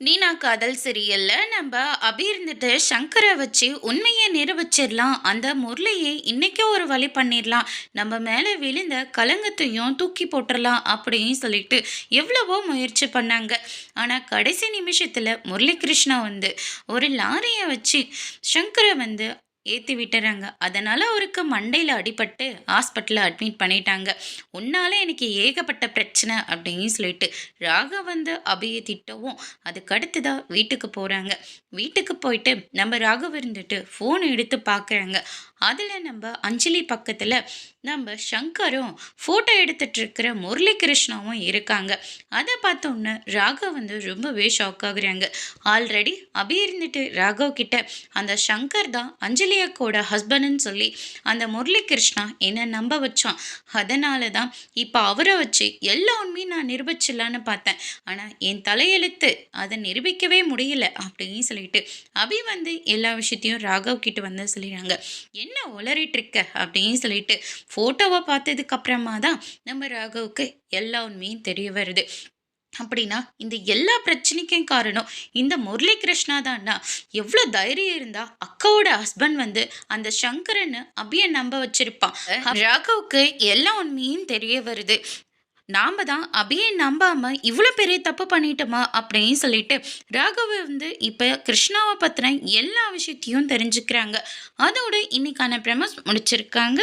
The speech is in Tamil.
நீனா காதல் சீரியல்ல நம்ம அபி இருந்துட்டு சங்கரை வச்சு உண்மையை நிரூபிச்சிடலாம். அந்த முரளியை இன்னைக்கே ஒரு வழி பண்ணிடலாம். நம்ம மேலே விழுந்த கலங்கத்தையும் தூக்கி போட்டுடலாம் அப்படின்னு சொல்லிட்டு எவ்வளவோ முயற்சி பண்ணாங்க. ஆனால் கடைசி நிமிஷத்தில் முரளி கிருஷ்ணா வந்து ஒரு லாரியை வச்சு சங்கரை வந்து ஏற்றி விட்டுறாங்க. அதனால் அவருக்கு மண்டையில் அடிபட்டு ஹாஸ்பிட்டலில் அட்மிட் பண்ணிட்டாங்க. உன்னால் எனக்கு ஏகப்பட்ட பிரச்சனை அப்படின்னு சொல்லிட்டு ராகவ் வந்து அபியை திட்டவும் அதுக்கடுத்து தான் வீட்டுக்கு போகிறாங்க வீட்டுக்கு போயிட்டு நம்ம ராகவ் இருந்துட்டு ஃபோன் எடுத்து பார்க்குறாங்க அதில் நம்ம அஞ்சலி பக்கத்தில் நம்ம சங்கரும் ஃபோட்டோ எடுத்துட்டு இருக்கிற முரளி கிருஷ்ணாவும் இருக்காங்க. அதை பார்த்தோன்னே ராகவ் வந்து ரொம்பவே ஷாக் ஆகுறாங்க. ஆல்ரெடி அபி இருந்துட்டு ராகவ் கிட்ட அந்த சங்கர் தான் அஞ்சலி அக்கோட ஹஸ்பண்ட்னு சொல்லி அந்த முரளி கிருஷ்ணா என்னை நம்ப வச்சான். அதனால தான் இப்போ அவரை வச்சு எல்லா உண்மையும் நான் நிரூபிச்சிடலான்னு பார்த்தேன். ஆனால் என் தலையெழுத்து அதை நிரூபிக்கவே முடியல அப்படின்னு சொல்லிட்டு அபி வந்து எல்லா விஷயத்தையும் ராகவ் கிட்ட வந்து சொல்லிடுறாங்க. என்ன உளறிட்டு இருக்க? அப்படின்னு சொல்லிட்டு ஃபோட்டோவை பார்த்ததுக்கு அப்புறமா தான் நம்ம ராகவுக்கு எல்லா உண்மையும் தெரிய வருது. அப்படின்னா இந்த எல்லா பிரச்சனைக்கும் காரணம் இந்த முரளி கிருஷ்ணா தான்னா. எவ்வளோ தைரியம் இருந்தா அக்காவோட ஹஸ்பண்ட் வந்து அந்த சங்கரன்னு அபிய நம்ப வச்சிருப்பான். ராகவுக்கு எல்லா உண்மையும் தெரிய வருது. நாம தான் அபியை நம்பாமல் இவ்வளோ பெரிய தப்பு பண்ணிட்டோமா அப்படின்னு சொல்லிட்டு ராகவ வந்து இப்போ கிருஷ்ணாவை பற்றின எல்லா விஷயத்தையும் தெரிஞ்சுக்கிறாங்க. அதோடு இன்னைக்கான பிரமஸ் முடிச்சிருக்காங்க.